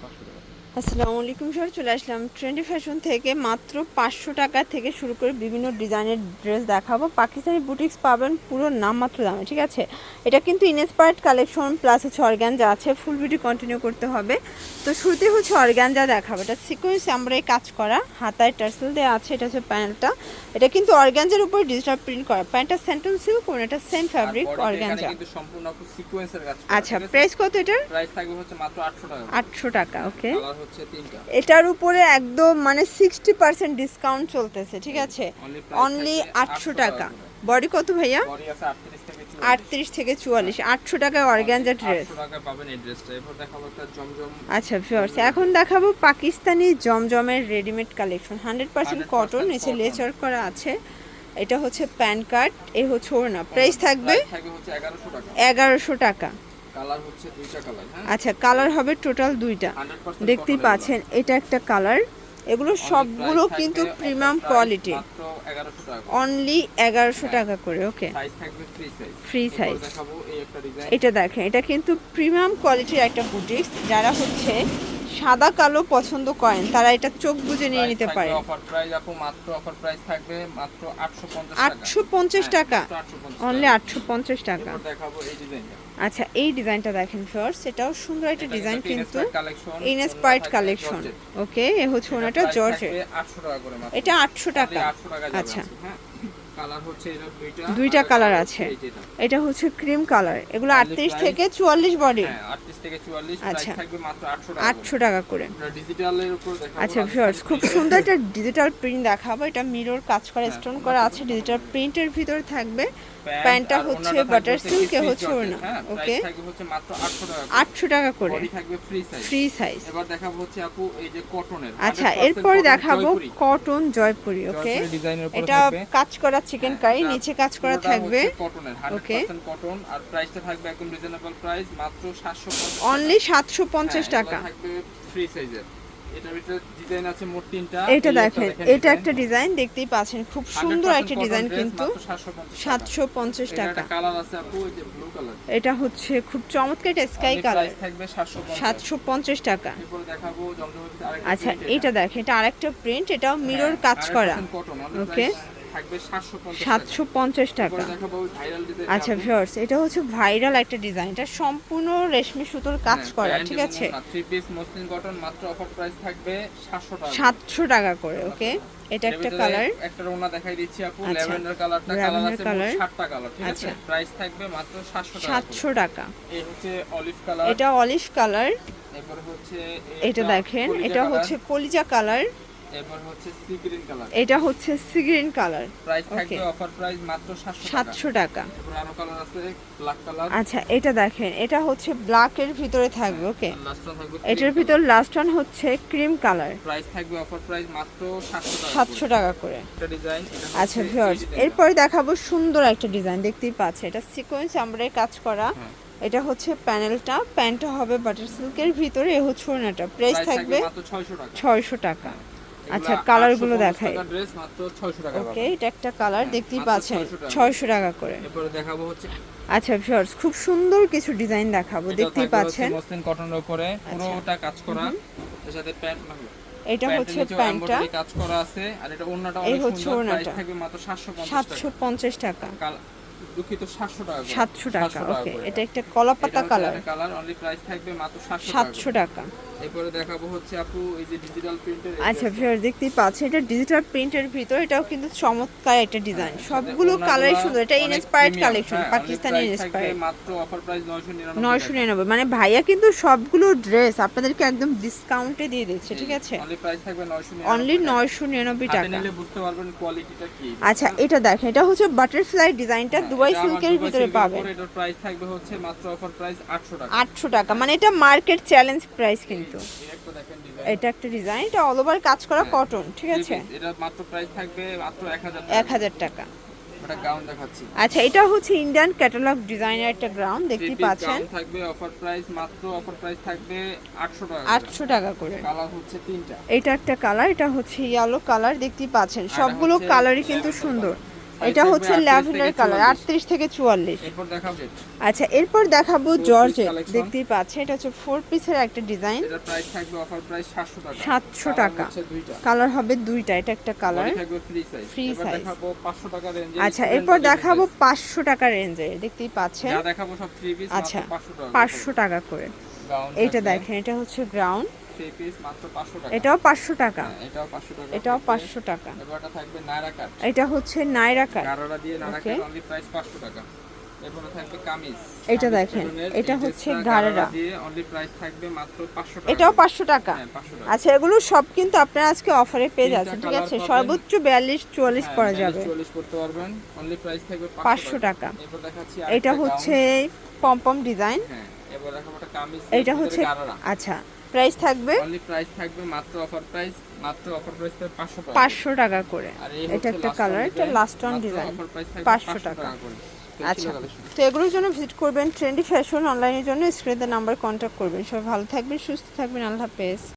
পাঁচশো টাকা আসসালামু আলাইকুম স্যার চলে আসলাম ট্রেন্ডি ফ্যাশন থেকে মাত্র পাঁচশো টাকা থেকে শুরু করে বিভিন্ন ডিজাইনের ড্রেস দেখাবো। পাকিস্তানি বুটিক্স পাবেন পুরো নামমাত্র দামে ঠিক আছে? এটা কিন্তু ইনস্পায়ার্ড কালেকশন প্লাস হচ্ছে অর্গ্যানজা আছে ফুল ভিডিও কন্টিনিউ করতে হবে। তো শুরুতে হচ্ছে অর্গ্যানজা দেখাবো। এটা সিকোয়েন্স আমরা এই কাজ করা হাতায় টার্সেল দেওয়া আছে এটা হচ্ছে প্যান্টটা। এটা কিন্তু অর্গ্যানজার উপর ডিজিটাল প্রিন্ট করা। প্যান্টটা সেন্টন সিল্ক এটা সেম ফ্যাব্রিক অর্গ্যানজা আচ্ছা প্রাইস কত এটার? প্রাইস থাকবে হচ্ছে মাত্র 800 টাকা। আটশো টাকা ওকে হচ্ছে তিনটা। এটার উপরে একদম মানে সিক্সটি পার্সেন্ট ডিসকাউন্ট চলতেছে ঠিক আছে? অনলি আটশো 800 টাকা। বডি কত ভাইয়া? বডি আছে 38 থেকে 44 আটত্রিশ থেকে চুয়াল্লিশ। আটশো টাকায় অর্গ্যানজা ড্রেস 800 টাকায় পাবেন এই ড্রেসটা এরপর দেখাবো একটা জমজম আচ্ছা ভিউয়ার্স এখন দেখাবো পাকিস্তানি জমজমের readymade collection hundred percent cotton নিচে লেচার করা আছে। এটা হচ্ছে প্যান কার্ড এ হচ্ছে ওড়না। প্রাইস থাকবে Price থাকবে হচ্ছে 1100 টাকা। এগারোশো টাকা। কালার হচ্ছে দুইটা কালার হ্যাঁ? আচ্ছা কালার হবে টোটাল দুইটা। 100% দেখতেই পাচ্ছেন এটা একটা কালার। এগুলো। সবগুলো কিন্তু প্রিমিয়াম কোয়ালিটি মাত্র 1100 টাকা অনলি এগারোশো। টাকা করে ওকে ফ্রি সাইজ এটা দেখেন এটা কিন্তু প্রিমিয়াম কোয়ালিটির একটা বুটিক্স যারা হচ্ছে সাদা কালো পছন্দ করেন তারা এটা চোখ বুজে নিয়ে নিতে পারে। অফার প্রাইস আপু মাত্র অফার প্রাইস থাকবে মাত্র 850 টাকা। আটশো পঞ্চাশ হ্যাঁ, টাকা? মাত্র 850 অনলি টাকা। দেখাবো এই ডিজাইনটা আচ্ছা এই ডিজাইনটা দেখেন ফার্স্ট এটাও সুন্দর একটা ডিজাইন কিন্তু। ইনস্পায়ার্ড কালেকশন ওকে এ হচ্ছে ওনাটা জর্জের 800 টাকা এটা আটশো টাকা। 800 টাকা আচ্ছা। দুইটা কালার আছে। এটা হচ্ছে ক্রিম কালার এগুলো আটত্রিশ থেকে চুয়াল্লিশ বডি হ্যাঁ 38 থেকে 44 প্রাইস আচ্ছা। থাকবে মাত্র 800 টাকা আটশো টাকা করে। আচ্ছা ভিউয়ার্স খুব সুন্দর একটা ডিজিটাল প্রিন্ট দেখাবো। এটা মিরর কাজ করা হ্যাঁ, স্টোন করা আছে ডিজিটাল প্রিন্টের ভিতরে থাকবে। প্যান্টটা হচ্ছে বাটার সিল্ক হচ্ছে ওড়না। হ্যাঁ, ওকে price থাকবে হচ্ছে মাত্র 800 টাকা করে। আটশো টাকা করে। ফ্রি সাইজ এবার দেখাবো হচ্ছে আপু এই যে কটনের আচ্ছা এরপরে দেখাবো কটন জয়পুরি ওকে এটা কাজ করা চিকেন হ্যাঁ, কারি নিচে কাজ করা থাকবে। কটনের 100% কটন আর প্রাইসটা থাকবে একদম রিজনেবল প্রাইস মাত্র 750 অনলি সাতশো পঞ্চাশ হ্যাঁ, টাকা। থাকবে ফ্রি সাইজের এটার ভিতরে ডিজাইন আছে মোট তিনটা। এটা দেখেন এটা একটা ডিজাইন দেখতেই পাচ্ছেন খুব সুন্দর একটা ডিজাইন কিন্তু। 750 টাকা। সাতশো পঞ্চাশ টাকা। কালার আছে আপু ওই যে ব্লু কালার এটা হচ্ছে খুব চমৎকার একটা স্কাই কালার থাকবে 750 সাতশো পঞ্চাশ টাকা। আচ্ছা এইটা দেখেন এটা আরেকটা প্রিন্ট এটাও মিরর কাজ করা। Okay. থাকবে 750 সাতশো পঞ্চাশ টাকা। আচ্ছা ভিউয়ার্স এটা হচ্ছে ভাইরাল একটা ডিজাইন এটা সম্পূর্ণ রেশমি সুতোর কাজ হ্যাঁ, করা ঠিক আছে? থ্রি পিস মসলিন কটন মাত্র অফার প্রাইস থাকবে 700 টাকা সাতশো টাকা করে ওকে এটা একটা কালার একটা রোনা দেখাই দিচ্ছি আপু আচ্ছা। ল্যাভেন্ডার কালারটা কালার আছে colour। 7টা কালার ঠিক আছে? আচ্ছা। প্রাইস থাকবে মাত্র 700 টাকা সাতশো টাকা। এই হচ্ছে অলিভ কালার এটা অলিভ কালার এরপর হচ্ছে এটা দেখেন এটা হচ্ছে কলিজা কালার এরপর হচ্ছে সি গ্রিন কালার। এটা হচ্ছে সি গ্রিন কালার। প্রাইস থাকবে অফার প্রাইস মাত্র 700 টাকা। সাতশো টাকা। আরও কালার আছে ব্ল্যাক কালার আচ্ছা এটা দেখেন এটা হচ্ছে ব্ল্যাকের ভিতরে থাকবে ওকে থাকবে এটার ভিতর লাস্ট ওয়ান হচ্ছে ক্রিম কালার প্রাইস থাকবে অফার প্রাইস মাত্র 700 টাকা সাতশো টাকা করে। ডিজাইন আচ্ছা ভিউয়ার্স এরপরে দেখাবো সুন্দর একটা ডিজাইন দেখতেই পাচ্ছে এটা সিকোয়েন্স আমরা কাজ করা। হ্যাঁ। এটা হচ্ছে প্যানেলটা প্যান্টটা হবে বাটার সিল্কের ভিতরে এ হচ্ছে ওড়নাটা। প্রাইস থাকবে 600 টাকা। ছয়শো টাকা। এগুলা আচ্ছা কালারগুলো 850 দেখাই। ড্রেস মাত্র 600 টাকা ওকে এটা একটা কালার হ্যাঁ, দেখতেই পাচ্ছেন 600 টাকা। ছয়শো টাকা করে। এরপরে দেখাবো হচ্ছে আচ্ছা ভিউয়ার্স খুব সুন্দর কিছু ডিজাইন দেখাবো দেখতেই পাচ্ছেন। মসলিন কটনের উপরে আচ্ছা। পুরোটা কাজ করা। এর সাথে প্যান্ট এটা হচ্ছে প্যান্টটা। কাজ করা আছে আর এটা ওন্নাটা অনেক সুন্দর প্রাইস থাকবে মাত্র 750 টাকা। পঞ্চাশ টাকা। কাল- দুঃখিত 700 টাকা ওকে এটা একটা কলা পাতা কালার কালার অনলি প্রাইস থাকবে মাত্র 700 সাতশো টাকা। এরপরে দেখাবো হচ্ছে আপু এই যে ডিজিটাল প্রিন্টের আচ্ছা ভিউয়ার দেখতেই পাচ্ছেন এটা ডিজিটাল প্রিন্টের ভিতর এটাও কিন্তু চমৎকার একটা ডিজাইন সবগুলো ওড়নাগুলা কালারই সুন্দর। এটা ইনস্পায়ার্ড কালেকশন হ্যাঁ, পাকিস্তানি ইনস্পায়ার্ড মাত্র অফার প্রাইস 999 নয়শো নিরানব্বই। মানে ভাইয়া কিন্তু সবগুলো ড্রেস আপনাদেরকে একদম ডিসকাউন্টে দিয়ে দিচ্ছে ঠিক আছে? অনলি প্রাইস থাকবে 999 অনলি নয়শো নিরানব্বই হাতে টাকা। নিলে বুঝতে পারবেন কোয়ালিটিটা কি। আচ্ছা এটা দেখেন এটা হচ্ছে বাটারফ্লাই ডিজাইনটা দুবাই সিল্কের ভিতরে পাবেন। এটার প্রাইস থাকবে হচ্ছে মাত্র অফার প্রাইস 800 টাকা। আটশো টাকা। মানে এটা মার্কেট চ্যালেঞ্জ প্রাইস কিন্তু। এটা একটা ডিজাইন এটা অল ওভার কাজ করা কটন ঠিক আছে? এটা মাত্র প্রাইস থাকবে মাত্র 1000 টাকা। এক হাজার টাকা। আচ্ছা এটা হচ্ছে ইন্ডিয়ান ক্যাটালগ ডিজাইনের একটা গ্রাউন্ড পিস পাচ্ছেন। থাকবে অফার প্রাইস মাত্র অফার প্রাইস থাকবে 800 টাকা আটশো টাকা করে। কালার হচ্ছে তিনটা। এটা একটা কালার এটা হচ্ছে ইয়েলো কালার দেখতেই পাচ্ছেন। সবগুলো কালারই কিন্তু সুন্দর। এটা হচ্ছে 38 ল্যাভেন্ডার কালার 44 আটত্রিশ থেকে চুয়াল্লিশ। এরপর দেখাবো আচ্ছা এরপর দেখাবো জর্জেট দেখতেই পাচ্ছেন এটা হচ্ছে ফোর পিসের একটা ডিজাইন এটার প্রাইস থাকবে অফার প্রাইস 700 টাকা। 700 টাকা। কালার হবে দুইটা এটা একটা কালার ফ্রি সাইজ দেখাবো 500 টাকা রেঞ্জে আচ্ছা এরপর দেখাবো পাঁচশো টাকা রেঞ্জে দেখতেই পাচ্ছেন। যা দেখাবো সব থ্রি পিস আচ্ছা, 500 টাকা পাঁচশো টাকা করে। এটা দেখেন এটা হচ্ছে গ্রাউন্ড থ্রি পিস মাত্র 500 টাকা। এটাও পাঁচশো টাকা। হ্যাঁ, এটাও 500 টাকা। এটাও থাকবে। পাঁচশো টাকা। এবারটা থাকবে নায়রা কাট এটা হচ্ছে নাইরা কাট গারোরা দিয়ে নায়রা কাট অনলি প্রাইস 500 টাকা। এরপরে থাকবে কামিজ। এইটা দেখেন, এটা হচ্ছে গারারা। গারারা দিয়ে অনলি প্রাইস থাকবে মাত্র 500 টাকা। এটাও পাঁচশো টাকা। হ্যাঁ 500 টাকা। আচ্ছা এগুলো সব কিন্তু আপনারা আজকে অফারে পেয়ে যাচ্ছেন ঠিক আছে? সর্বোচ্চ বিয়াল্লিশ চুয়াল্লিশ হ্যাঁ, করা যাবে। 44 করতে পারবেন। অনলি প্রাইস থাকবে 500 টাকা। এরপর দেখাচ্ছি এটা হচ্ছে। পম্পম ডিজাইন হ্যাঁ এবার দেখাবো একটা কামিজ এটা হচ্ছে আচ্ছা প্রাইস থাকবে? অনলি প্রাইস থাকবে মাত্র অফার প্রাইস মাত্র অফার প্রাইস থাকবে 500 টাকা। পাঁচশো টাকা করে। আর এটা একটা কালার এটা লাস্ট অন ডিজাইন offer 500 500 টাকা। তো আচ্ছা তো এগুলোর জন্য ভিজিট করবেন ট্রেন্ডি ফ্যাশন অনলাইনের জন্য স্ক্রিনে নাম্বার কন্ট্যাক্ট করবেন। সবাই ভালো থাকবেন সুস্থ থাকবেন আল্লাহ হাফেজ।